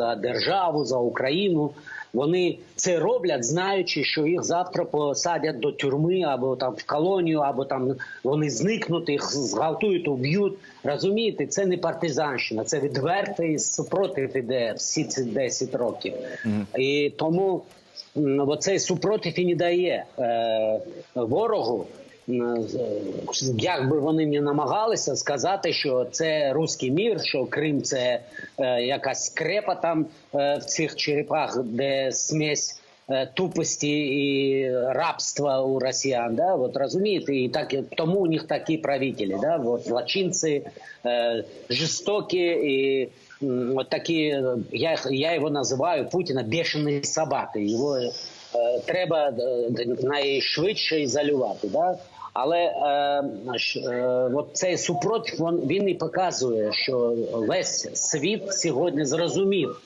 за державу, за Україну. Вони це роблять, знаючи, що їх завтра посадять до тюрми або там в колонію, або там вони зникнуть, їх зґвалтують, уб'ють. Розумієте, це не партизанщина, це відвертий супротив іде всі ці 10 років. І тому м, оцей супротив і не дає е, ворогу. Як би вони не намагалися сказати, що це руський мір, що Крим це е, якась скрепа там е, в цих черепах, де смесь е, тупості і рабства у росіян. Да? От розумієте, і так тому у них такі правителі, да? от злочинці, жорстокі і от такі, я, я його називаю Путіна бешені собаки. Його треба е, найшвидше ізолювати. Да? Але е, е, от цей супротив він, він і показує, що весь світ сьогодні зрозумів,